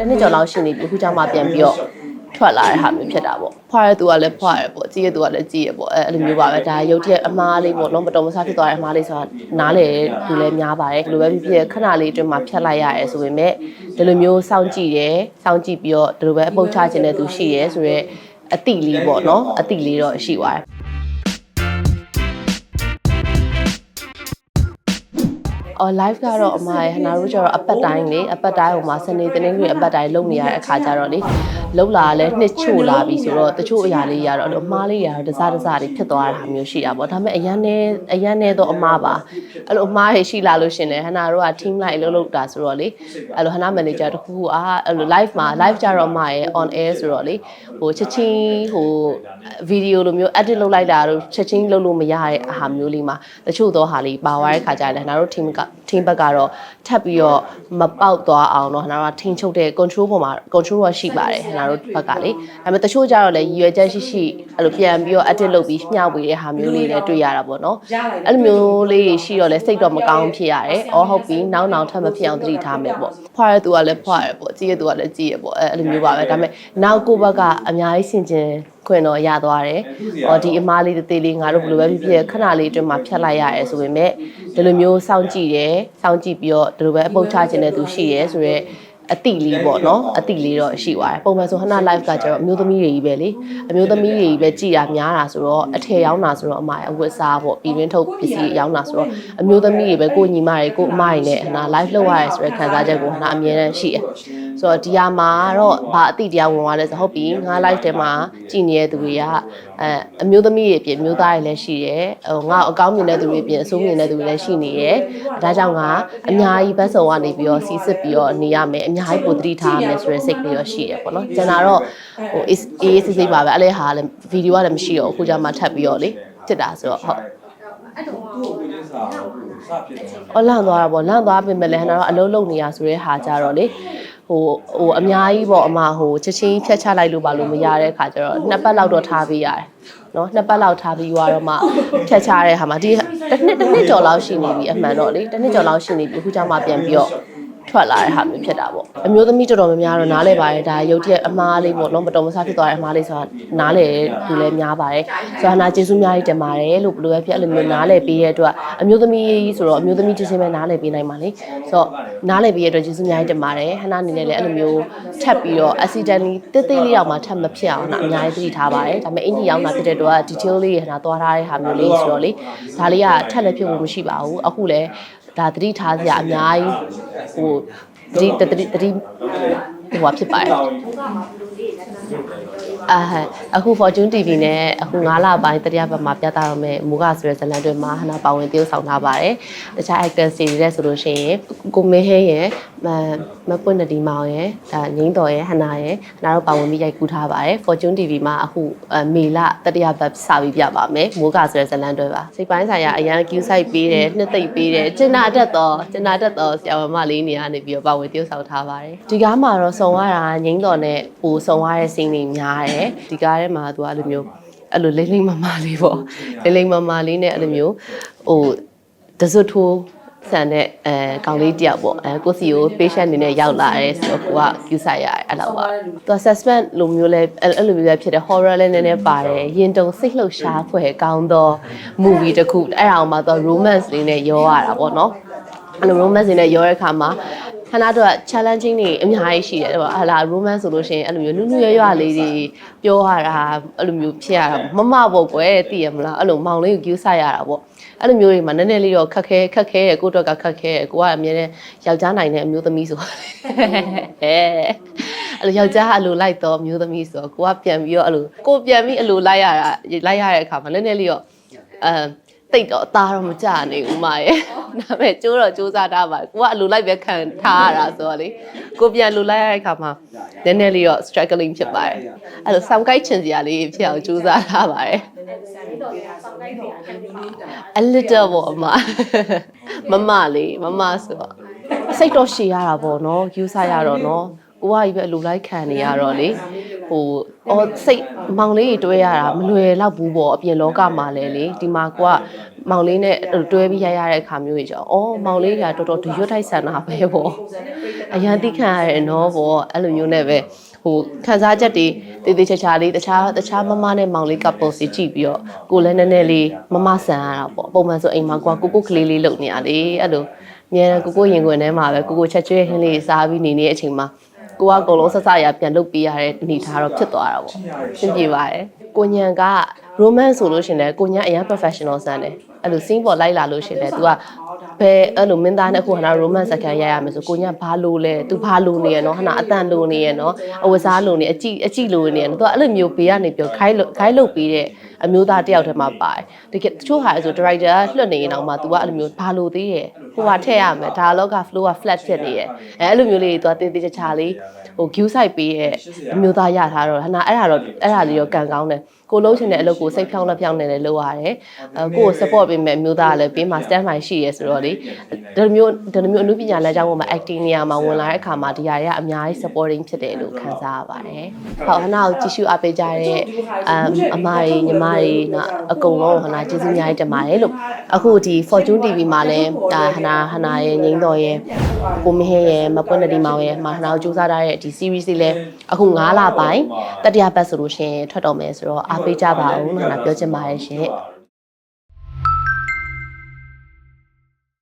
တစ်နှစ်ကျော်လောက်ရှိနေပြီအခုကြောင့်မှပြန်ပြီးတော့ထွက်လာတဲ့ဟာမျိုးဖြစ်တာပေါ့ဖွားတဲ့သူကလည်းဖွားရပေါ့ကြည့်ရသူကလည်းကြည့်ရပေါ့အဲအဲ့လိုမျိုးပါပဲဒါရုပ်တရက်အမားလေးပေါ့နော်မတော်မဆဖြစ်သွားတဲ့အမားလေးဆိုတာနားလေသူလည်းများပါတယ်ဒီလိုပဲဖြစ်ဖြစ်ခဏလေးအတွင်းမှာဖြတ်လိုက်ရတယ်ဆိုပေမဲ့ဒီလိုမျိုးစောင့်ကြည့်တယ်စောင့်ကြည့်ပြီးတော့ဒီလိုပဲအပုတ်ချခြင်းတဲ့သူရှိရဲဆိုတော့အတိလေးပေါ့နော်အတိလေးတော့ရှိသွားတယ် အော် live ကတော့အမရဲ့ဟနာတို့ကျတော့အပတ်တိုင်းလေအပတ်တိုင်းဟိုမှာစနေတင်းတွေအပတ်တိုင်းလုံနေရတဲ့အခါကျတော့လေလုံလာလဲနှစ်ချို့လာပြီဆိုတော့တချို့အရာလေးရတော့အဲ့လိုအမားလေးရတော့တစားတစားတွေဖြစ်သွားတာမျိုးရှိတာပေါ့ဒါပေမဲ့အရန်နဲ့အရန်နဲ့တော့အမားပါအဲ့လိုအမားတွေရှိလာလို့ရှင်လေဟနာတို့က team live လုပ်လုပ်တာဆိုတော့လေအဲ့လိုဟနာ manager တခုကအာအဲ့လို live မှာ live ကြတော့အမရဲ့ on air ဆိုတော့လေဟိုချက်ချင်းဟို video လိုမျိုး edit လုပ်လိုက်တာတော့ချက်ချင်းလုပ်လို့မရတဲ့အဟာမျိုးလေးမှာတချို့သောဟာလေးပါသွားတဲ့ခါကျရင်လည်းဟနာတို့ team က team ဘက်ကတော့ထပ်ပြီးတော့မပေါက်သွားအောင်တော့ဟနာတို့ကထိန်းချုပ်တဲ့ control ပေါ်မှာ control ကရှိပါတယ်ဟနာတို့ဘက်ကလေဒါပေမဲ့တချို့ကျတော့လည်းရည်ရွယ်ချက်ရှိရှိအဲ့လိုပြန်ပြီးတော့ edit လုပ်ပြီးမျှဝေတဲ့ဟာမျိုးလေးလည်းတွေ့ရတာပေါ့နော်အဲ့လိုမျိုးလေးရှိတော့လည်းစိတ်တော့မကောင်းဖြစ်ရတယ်။အော်ဟုတ်ပြီနောက်နောက်ထပ်မဖြစ်အောင်သတိထားမယ်ပေါ့။ဖွားတဲ့သူကလည်းဖွားရပေါ့။ကြည့်ရသူကလည်းကြည့်ရပေါ့။အဲ့လိုမျိုးပါပဲဒါပေမဲ့နောက်ကိုယ့်ဘက်ကအများကြီးဆင်ခြင် ခွင့်တော့ရသွားတယ်။အော်ဒီအမားလေးတေးလေးငါတို့ဘယ်လိုပဲဖြစ်ဖြစ်ခဏလေးအတွင်းမှာဖြတ်လိုက်ရတယ်ဆိုပေမဲ့ဒီလိုမျိုးစောင့်ကြည့်တယ်စောင့်ကြည့်ပြီးတော့ဒီလိုပဲအပုတ်ချခြင်းတဲ့သူရှိရဲဆိုတော့အတိလေးပေါ့နော်အတိလေးတော့ရှိသွားတယ်ပုံမှန်ဆိုဟနာ live ကကျတော့အမျိုးသမီးတွေကြီးပဲလေအမျိုးသမီးတွေကြီးပဲကြည်တာများတာဆိုတော့အထည်ရောင်းတာဆိုတော့အမရဲ့အဝတ်စားပေါ့ပြည်တွင်းထုတ်ပစ္စည်းရောင်းတာဆိုတော့အမျိုးသမီးတွေပဲကိုညီမတွေကိုအမတွေနဲ့ဟနာ live လုပ်ရတယ်ဆိုတဲ့ခံစားချက်ကိုဟနာအမြဲတမ်းရှိတယ် ဆိုတော့ဒီဟာမှာတော့ဘာအတိတရားဝင်သွားလဲဆိုဟုတ်ပြီငါ live ထဲမှာကြည်နေတဲ့သူတွေကအဲအမျိုးသမီးတွေအပြင်အမျိုးသားတွေလည်းရှိတယ်ဟိုငါအကောင်းမြင်တဲ့သူတွေအပြင်အဆိုးမြင်တဲ့သူတွေလည်းရှိနေရယ်ဒါကြောင့်ငါအများကြီးဘတ်စုံကနေပြီးတော့စီစစ်ပြီးတော့နေရမယ်အများကြီးပိုသတိထားရမယ်ဆိုတဲ့စိတ်ကလေးတော့ရှိရယ်ပေါ့နော်ကျန်တာတော့ဟိုအေးအေးစစ်စစ်ပါပဲအဲ့လေဟာလည်းဗီဒီယိုကလည်းမရှိတော့အခုကျမှထပ်ပြီးတော့လေဖြစ်တာဆိုတော့ဟုတ်အော်လန့်သွားတာပေါ့လန့်သွားပြင်မဲ့လည်းဟနာတော့အလုံးလုံးနေရဆိုတဲ့ဟာကြတော့လေ ဟိုဟိုအများကြီးပေါ့အမဟိုချက်ချင်းဖြတ်ချလိုက်လို့ပါလို့မရတဲ့ခါကျတော့နှစ်ပတ်လောက်တော့ထားပေးရတယ်နော်နှစ်ပတ်လောက်ထားပြီးသွားတော့မှဖြတ်ချတဲ့ဟာမှာဒီတစ်နှစ်တစ်နှစ်ကျော်လောက်ရှိနေပြီအမှန်တော့လေတစ်နှစ်ကျော်လောက်ရှိနေပြီအခုကြောင့်မှပြန်ပြီးတော့ ထွက်လာတဲ့ဟာမျိုးဖြစ်တာပေါ့အမျိုးသမီးတော်တော်များများတော့နားလဲပါတယ်ဒါရုပ်တရက်အမားလေးပေါ့နော်မတော်မဆဖြစ်သွားတဲ့အမားလေးဆိုတာနားလဲသူလည်းများပါတယ်ဆိုတော့နာကျေးဇူးများကြီးတင်ပါတယ်လို့ဘယ်လိုပဲဖြစ်အဲ့လိုမျိုးနားလဲပေးတဲ့အတွက်အမျိုးသမီးဆိုတော့အမျိုးသမီးချင်းချင်းပဲနားလဲပေးနိုင်ပါလေဆိုတော့နားလဲပေးတဲ့အတွက်ကျေးဇူးများကြီးတင်ပါတယ်ဟနာအနေနဲ့လည်းအဲ့လိုမျိုးထပ်ပြီးတော့ accidentally တိတ်တိတ်လေးအောင်မှထပ်မဖြစ်အောင်နာအများကြီးသတိထားပါတယ်ဒါပေမဲ့အင်ဂျီရောက်တာဖြစ်တဲ့အတွက် detail လေးရဟနာသွားထားတဲ့ဟာမျိုးလေးဆိုတော့လေဒါလေးကထပ်လည်းဖြစ်ဖို့မရှိပါဘူးအခုလည်း ဒါသတိထားစရာအများကြီးဟိုသတိသတိသတိဟိုဟာဖြစ်ပါတယ် အာအခု Fortune TV နဲ့အခု9လပိုင်းတရားဘက်မှာပြသတော့မယ်မူကဆိုတဲ့ဇာတ်လမ်းတွေမှာဟနာပါဝင်တရုပ်ဆောင်ထားပါတယ်တခြား actors တွေလည်းဆိုလို့ရှိရင်ကိုမင်းဟဲရဲ့မမပွင့်နဒီမောင်ရဲ့ဒါငိမ့်တော်ရဲ့ဟနာရဲ့ဟနာတို့ပါဝင်ပြီးရိုက်ကူးထားပါတယ် Fortune TV မှာအခုအမေလတတရားဘက်စပြီးပြပါမယ်မူကဆိုတဲ့ဇာတ်လမ်းတွေပါစိတ်ပိုင်းဆိုင်ရာအရန် Q site ပေးတယ်နှစ်သိမ့်ပေးတယ်ကျင်နာတတ်တော့ကျင်နာတတ်တော့ဆရာမလေးနေရာနေပြီးတော့ပါဝင်တရုပ်ဆောင်ထားပါတယ်ဒီကားမှာတော့စုံရတာငိမ့်တော်နဲ့ပူစုံရတဲ့ scene တွေများတယ်ဒီကားထဲမှာသူကအဲ့လိုမျိုးအဲ့လိုလိမ့်လိမ့်မမလေးပေါ့လိမ့်လိမ့်မမလေးနဲ့အဲ့လိုမျိုးဟိုတစွတ်ထိုးဆန်တဲ့အဲကောင်လေးတယောက်ပေါ့အဲကိုစီကို patient အနေနဲ့ရောက်လာတယ်ဆိုတော့ကိုက Q site ရတယ်အဲ့လိုပါသူက suspense လိုမျိုးလဲအဲ့လိုမျိုးလဲဖြစ်တယ် horror လဲနည်းနည်းပါတယ်ရင်တုန်စိတ်လှုပ်ရှားဖွယ်ကောင်းသော movie တစ်ခုအဲ့ဒါအောင်မှသူ romance လေးနဲ့ရောရတာပေါ့နော်အဲ့လို romance တွေနဲ့ရောတဲ့အခါမှာ ခဏတော့ challenging တွေအများကြီးရှိတယ်ဟိုဟာလာ romance ဆိုလို့ရှိရင်အဲ့လိုမျိုးနုနုရွရွလေးတွေပြောရတာအဲ့လိုမျိုးဖြစ်ရတာမမပေါ့ကွယ်သိရမလားအဲ့လိုမောင်လေးကို cue ဆိုင်ရတာပေါ့အဲ့လိုမျိုးတွေမှာနည်းနည်းလေးတော့ခက်ခဲခက်ခဲရကိုယ့်အတွက်ကခက်ခဲရကိုကအမြဲတမ်းယောက်ျားနိုင်တဲ့အမျိုးသမီးဆိုဟဲအဲ့လိုယောက်ျားအလိုလိုက်တော့အမျိုးသမီးဆိုတော့ကိုကပြန်ပြီးတော့အဲ့လိုကိုပြန်ပြီးအလိုလိုက်ရတာလိုက်ရတဲ့အခါမှာနည်းနည်းလေးတော့အမ်တိတ်တော့အသားတော့မကြနိုင်ဘူးမရဲ့ ဒါပေမဲ့ကျိုးတော့စူးစမ်းထားပါကိုကအလိုလိုက်ပဲခံထားရတာဆိုတော့လေကိုပြန်လိုလိုက်ရတဲ့အခါမှာနည်းနည်းလေးတော့ struggling ဖြစ်ပါတယ်အဲ့လို sound guide ချင်စရာလေးဖြစ်အောင်စူးစမ်းထားပါတယ် a little ပေါ့အမမမလေးမမဆိုတော့စိတ်တော့ရှည်ရတာပေါ့နော်ယူဆရတော့နော်ကိုကကြီးပဲအလိုလိုက်ခံနေရတော့လေဟိုအော်စိတ်မောင်လေးတွေတွဲရတာမလွယ်တော့ဘူးပေါ့အပြင်လောကမှာလဲလေဒီမှာကိုက မောင်လေးနဲ့တွဲပြီးရရတဲ့အခါမျိုးကြီးကြောအော်မောင်လေးကတော်တော်ဒရွတ်ထိုက်ဆန်တာပဲပေါ့အရန်တိခံရတယ်နော်ပေါ့အဲ့လိုမျိုးနဲ့ပဲဟိုခံစားချက်တွေတည်တည်ချာချာလေးတခြားတခြားမမနဲ့မောင်လေး couple စီကြည့်ပြီးတော့ကိုလည်းနည်းနည်းလေးမမဆန်ရတာပေါ့ပုံမှန်ဆိုအိမ်မှာကိုကကိုကိုကလေးလေးလုံနေရလေအဲ့လိုအမြဲတမ်းကိုကိုရင်ခွင်ထဲမှာပဲကိုကိုချက်ကျွေးဟင်းလေးစားပြီးနေနေတဲ့အချိန်မှာကိုကအကုန်လုံးဆက်စရပြန်လုပ်ပေးရတဲ့အနေထားတော့ဖြစ်သွားတာပေါ့ရှင်းပြပါတယ်ကိုညံက romance ဆိုလို့ရှရင်လဲကိုညံအရင် professional ဆန်တယ်အဲ့လို scene ပေါ်လိုက်လာလို့ရှရင်လဲ तू ကဘယ်အဲ့လိုမင်းသားနဲ့အခုဟနာ romance စကန်ရရမယ်ဆိုကိုညံဘာလို့လဲ तू ဘာလို့နေရနော်ဟနာအတန်လို့နေရနော်အဝစားလို့နေအကြည့်အကြည့်လို့နေရနော် तू အဲ့လိုမျိုးဘေးကနေပြောခိုင်းလို့ခိုင်းလို့ပေးတဲ့အမျိုးသားတယောက်တည်းမှာပါတယ်တကယ်တချို့ဟာဆို director ကလွှတ်နေရင်တော့မှ तू ကအဲ့လိုမျိုးဘာလို့သေးရဲ့ဟိုဟာထည့်ရမယ် dialogue က flow က flat ဖြစ်နေရဲ့အဲအဲ့လိုမျိုးလေး तू ကတေးသေးချာချာလေး ဟို view site ပေးရဲ့အမျိုးသားရထားတော့ဟနာအဲ့ဒါတော့အဲ့ဒါလေးရောကန်ကောင်းတယ်ကိုလုံးချင်တဲ့အလုပ်ကိုစိတ်ဖြောင်းလက်ဖြောင်းနေတယ်လုပ်ရတယ်အဲကိုကို support ပေးမယ်အမျိုးသားကလည်းပေးမှာ stand by ရှိရဲဆိုတော့လေဒီလိုမျိုးဒီလိုမျိုးအမှုပညာလမ်းကြောင်းပေါ်မှာ acting နေရာမှာဝင်လာတဲ့အခါမှာဒီဟာတွေကအများကြီး supporting ဖြစ်တယ်လို့ခံစားရပါတယ်ဟုတ်ဟနာကိုကြည့်ရှုအားပေးကြတဲ့အမ်အမတွေညီမတွေနော်အကုန်လုံးဟနာကျေးဇူးအများကြီးတင်ပါတယ်လို့အခုဒီ Fortune TV မှာလည်းဒါဟနာဟနာရဲ့ငိမ့်တော်ရဲ့ကိုမဟင်းရဲ့မပွင့်နဒီမောင်ရဲ့မဟနာကိုစူးစမ်းထားတဲ့ဒီ series လေးလည်းအခု9လပိုင်းတတိယပတ်ဆိုလို့ရှိရင်ထွက်တော်မယ်ဆိုတော့အားပေးကြပါဦးလို့ဟနာပြောချင်ပါတယ်ရှင်